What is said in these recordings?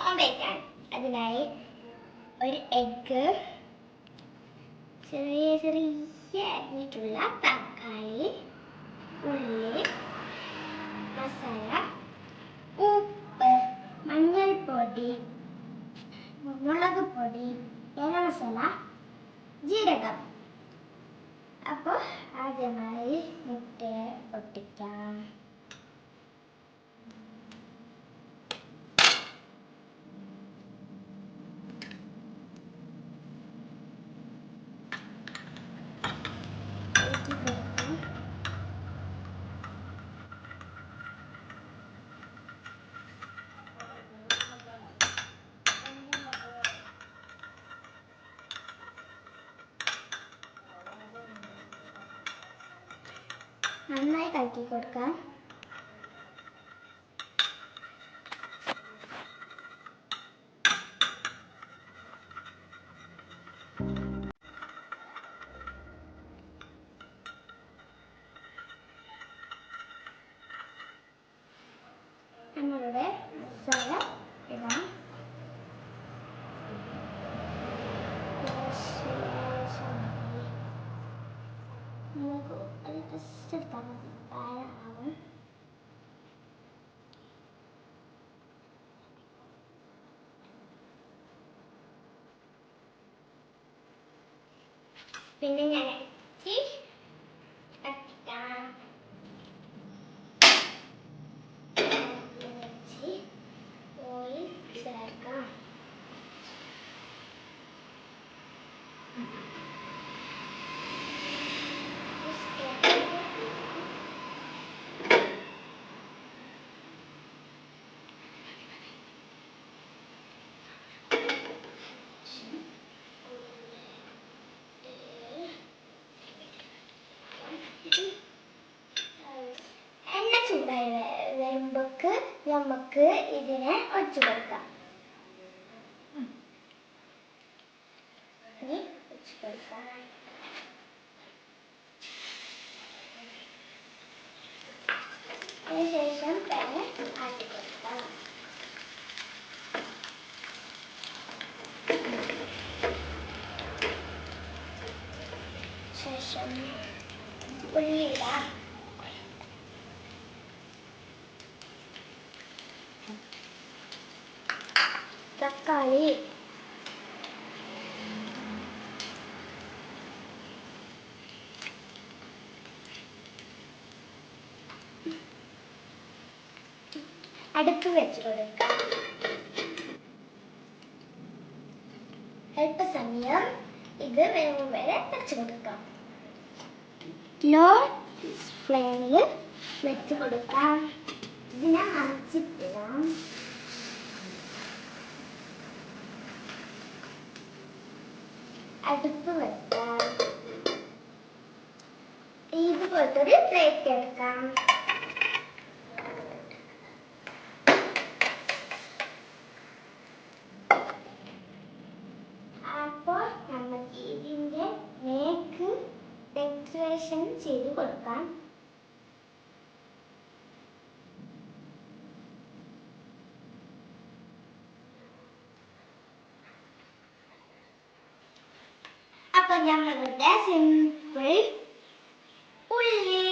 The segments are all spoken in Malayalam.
ഓംലേറ്റ് ആണ് അതിനായി ഒരു എഗ്ഗ് ചെറിയ ചെറിയ അരിഞ്ഞിട്ടുള്ള തക്കാളി ഉള്ളി മസാല ഉപ്പ് മഞ്ഞൾപ്പൊടി മുളക് പൊടി ഗരം മസാല ജീരകം. അപ്പോൾ ആദ്യമായി മുട്ടയെ പൊട്ടിക്കാം ഇളക്കി കൊടുക്കാം. നന്നായി കലക്കി കൊടുക്കാം. resistive by our spinning active എണ്ണ ചൂടായി വരുമ്പോൾ നമുക്ക് ഇതിനെ ഒഴിച്ചു കൊടുക്കാം ഇനി ഒഴിച്ചു കൊടുക്കാം അതിനുശേഷം പാന് ആട്ടി കൊടുക്കാം ശേഷം ഉള്ളിടാം തക്കാളി. അടുപ്പ് വെച്ച് കൊടുക്കാം അല്പസമയം ഇത് വേവും വരെ വെച്ച് കൊടുക്കാം. ലോ ഫ്ലെയിമിൽ വെച്ച് കൊടുക്കാം. ഇതിനെ മറിച്ചിട്ടിടാം. അടുപ്പ് വെക്കാം. ഇതുപോലത്തെ ഒരു പ്ലേറ്റ് എടുക്കാം. അപ്പോൾ നമുക്ക് ഇതിന്റെ നേക്ക് ഡെക്കറേഷൻ ചെയ്ത് കൊടുക്കാം. അപ്പൊ ഞങ്ങളുടെ സിമ്പിൾ ഉള്ളി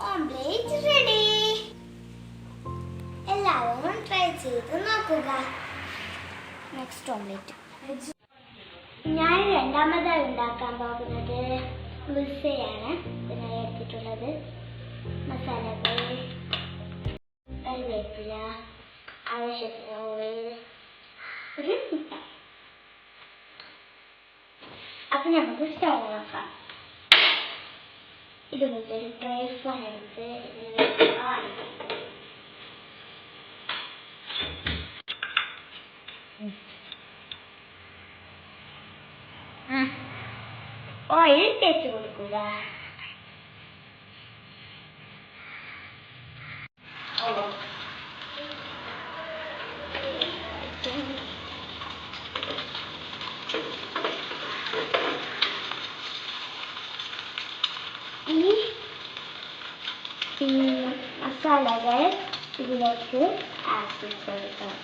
ഓംലേറ്റ് റെഡി എല്ലാവരും ട്രൈ ചെയ്ത് നോക്കുക നെക്സ്റ്റ് ഓംലേറ്റ് ഞാൻ രണ്ടാമതായി ഉണ്ടാക്കാൻ പോകുന്നത് മുസയാണ് ഇതിനായി എടുത്തിട്ടുള്ളത് മസാലകൾ കറിവേപ്പില ആവശ്യത്തിന് ഓയിൽ ഒരു അപ്പൊ നമുക്ക് സ്റ്റൗ നോക്കാം ഇത് ഒരു ഡ്രൈ ഫാൻ എടുത്ത്. ഓയിൽ തേച്ച് കൊടുക്കുക ഈ മസാലകൾ ഇതിലേക്ക് ആക്കി കൊടുക്കാം.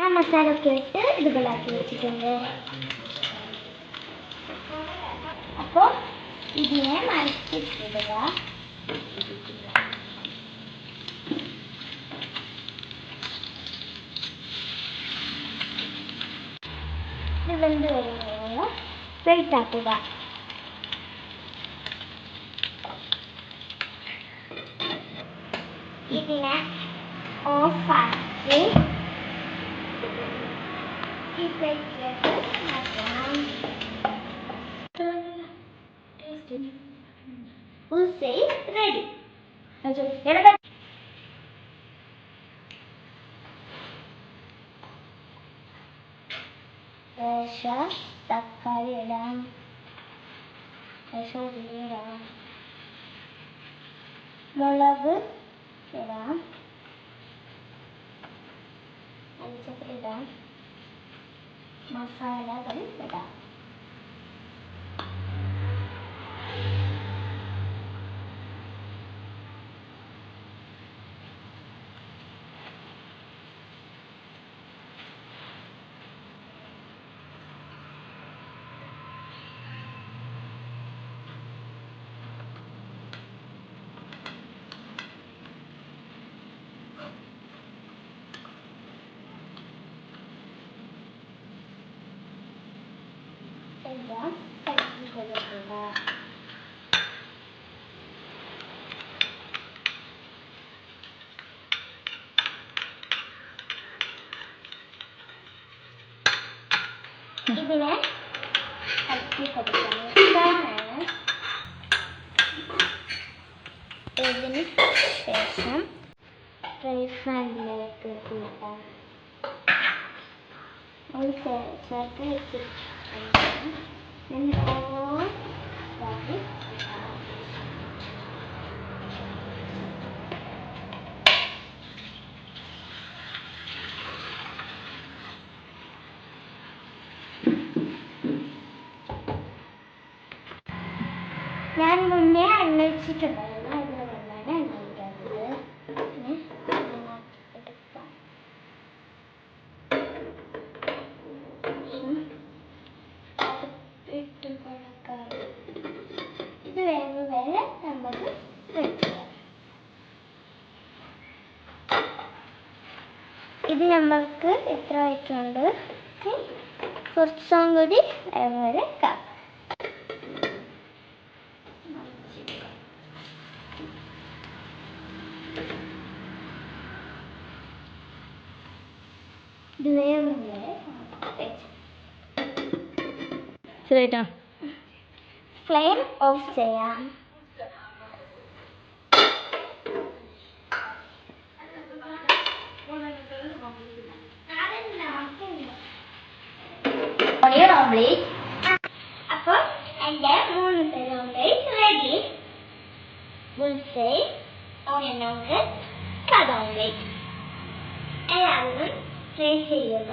ആ മസാല ഒക്കെ ഇട്ട് ഇതുപോലാക്കി വെച്ചിട്ടുണ്ട്. അപ്പോൾ ഇതിനെ മറിച്ചിട്ടിടുക. ഇത് വെന്ത് കഴിയുമ്പോൾ വെയിറ്റ് ആക്കുക ഇതിനെ ഓഫാക്കി ഈ പ്ലേറ്റിലേക്ക് മാറ്റാം ഉൾസൈ റെഡി. ലേശം തക്കാളി ഇടാം ലേശം ഉള്ളി ഇടാം മുളക് ഇടാം ഇടാം മസാലകൾ ഇടാം എല്ലാം കലക്കി കൊടുക്കുക ഇതിനെ കലക്കി കൊടുക്കണം ഇതാണ് ഇതിന് ശേഷം ഫ്രൈ പാനിലേക്ക് കൂട്ടാം. ഒരു ചേർത്ത് വെച്ചിട്ടുണ്ട്. എന്നിട്ട് ഇതാക്കി ഇടാം. ഞാൻ എടുക്കാം ഇട്ട് കൊടുക്കാം ഇത് വരെ നമ്മൾക്ക് ഇത്ര ആയിട്ടുണ്ട്? കുറച്ചും കൂടി വരെ കാക്കാം ഇത് വേഗം വരെ വെച്ച് ശരിയായിട്ടാ ഫ്ലെയിം ഓഫ് ചെയ്യാം ഓണിയൻ ഓംലേറ്റ് അപ്പോൾ എന്റെ മൂന്ന് പേര് omelette ready bullseye onion omelette കട ഓംലേറ്റ് എല്ലാവരും ട്രൈ ചെയ്യുക.